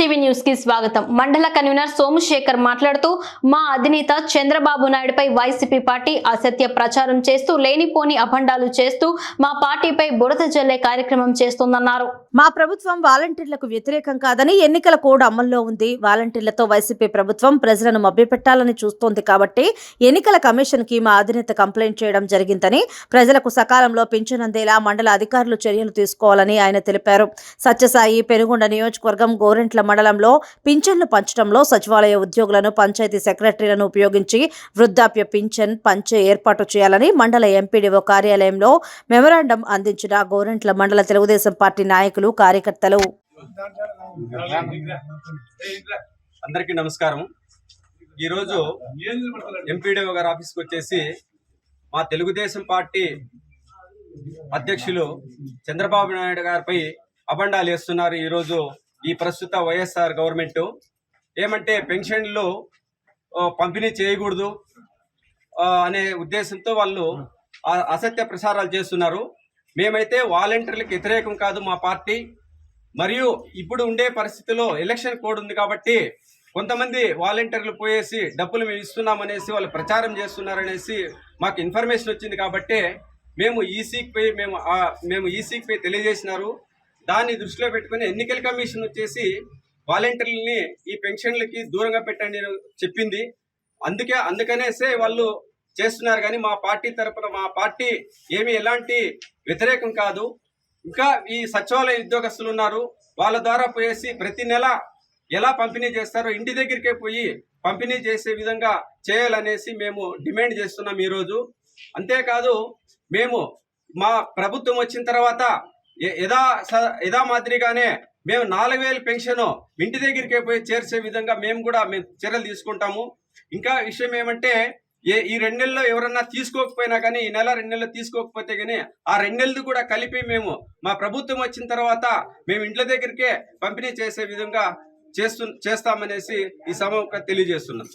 TV న్యూస్కి స్వాగతం. మండల కన్వీనర్ సోమశేఖర్ మాట్లాడుతూ మా అధినేత చంద్రబాబు నాయుడుపై వైసీపీ పార్టీ అసత్య ప్రచారం చేస్తూ లేనిపోని అభండాలు చేస్తూ మా పార్టీపై బురద జల్లే కార్యక్రమం చేస్తోందన్నారు. మా ప్రభుత్వం వాలంటీర్లకు వ్యతిరేకం కాదని ఎన్నికల కోడ్ అమల్లో ఉంది. వాలంటీర్లతో వైసీపీ ప్రభుత్వం ప్రజలను మభ్యపెట్టాలని చూస్తోంది కాబట్టి ఎన్నికల కమిషన్కి మా అధినేత కంప్లైంట్ చేయడం జరిగిందని ప్రజలకు సకాలంలో పింఛన్ అందేలా మండల అధికారులు చర్యలు తీసుకోవాలని ఆయన తెలిపారు. సత్యసాయి పెనుగొండ నియోజకవర్గం గోరెంట్ల మండలంలో పింఛన్లు పంచడంలో సచివాలయ ఉద్యోగులను పంచాయతీ సెక్రటరీలను ఉపయోగించి వృద్ధాప్య పింఛన్ పంచే ఏర్పాటు చేయాలని మండల ఎంపీడీఓ కార్యాలయంలో మెమరాండం అందించిన గోరెంట్ల మండల తెలుగుదేశం పార్టీ నాయకులు కార్యకర్తలు. అందరికీ నమస్కారం. ఈరోజు ఎంపీడీఓ గారి ఆఫీస్కి వచ్చేసి మా తెలుగుదేశం పార్టీ అధ్యక్షులు చంద్రబాబు నాయుడు గారిపై అబండాలు వేస్తున్నారు. ఈరోజు ఈ ప్రస్తుత వైఎస్ఆర్ గవర్నమెంట్ ఏమంటే పెన్షన్లు పంపిణీ చేయకూడదు అనే ఉద్దేశంతో వాళ్ళు అసత్య ప్రసారాలు చేస్తున్నారు. మేమైతే వాలంటీర్లకు వ్యతిరేకం కాదు మా పార్టీ. మరియు ఇప్పుడు ఉండే పరిస్థితిలో ఎలక్షన్ కోడ్ ఉంది కాబట్టి కొంతమంది వాలంటీర్లు పోయేసి డబ్బులు మేము ఇస్తున్నామనేసి వాళ్ళు ప్రచారం చేస్తున్నారనేసి మాకు ఇన్ఫర్మేషన్ వచ్చింది కాబట్టి మేము ఈసీకి పోయి మేము మేము ఈసీకి పోయి తెలియజేసినారు. దాన్ని దృష్టిలో పెట్టుకుని ఎన్నికల కమిషన్ వచ్చేసి వాలంటీర్లని ఈ పెన్షన్లకి దూరంగా పెట్టండి చెప్పింది. అందుకే అందుకనేసే వాళ్ళు చేస్తున్నారు. కానీ మా పార్టీ తరపున మా పార్టీ ఏమి ఎలాంటి వ్యతిరేకం కాదు. ఇంకా ఈ సచివాలయ ఉద్యోగస్తులు ఉన్నారు. వాళ్ళ ద్వారా పోయేసి ప్రతి నెల ఎలా పంపిణీ చేస్తారో ఇంటి దగ్గరికే పోయి పంపిణీ చేసే విధంగా చేయాలనేసి మేము డిమాండ్ చేస్తున్నాం ఈరోజు. అంతేకాదు మేము మా ప్రభుత్వం వచ్చిన తర్వాత యథా స- యథా మాదిరిగానే మేము నాలుగు వేలు పెన్షన్ ఇంటి దగ్గరికే పోయి చేర్చే విధంగా మేము కూడా మేము చర్యలు తీసుకుంటాము. ఇంకా విషయం ఏమంటే ఏ ఈ రెండు నెలల్లో ఎవరన్నా తీసుకోకపోయినా కానీ ఈ నెల రెండు నెలలు తీసుకోకపోతే కానీ ఆ రెండు నెలలు కూడా కలిపి మేము మా ప్రభుత్వం వచ్చిన తర్వాత మేము ఇంట్ల దగ్గరికే పంపిణీ చేసే విధంగా చేస్తు చేస్తామనేసి ఈ సభ తెలియజేస్తున్నాం.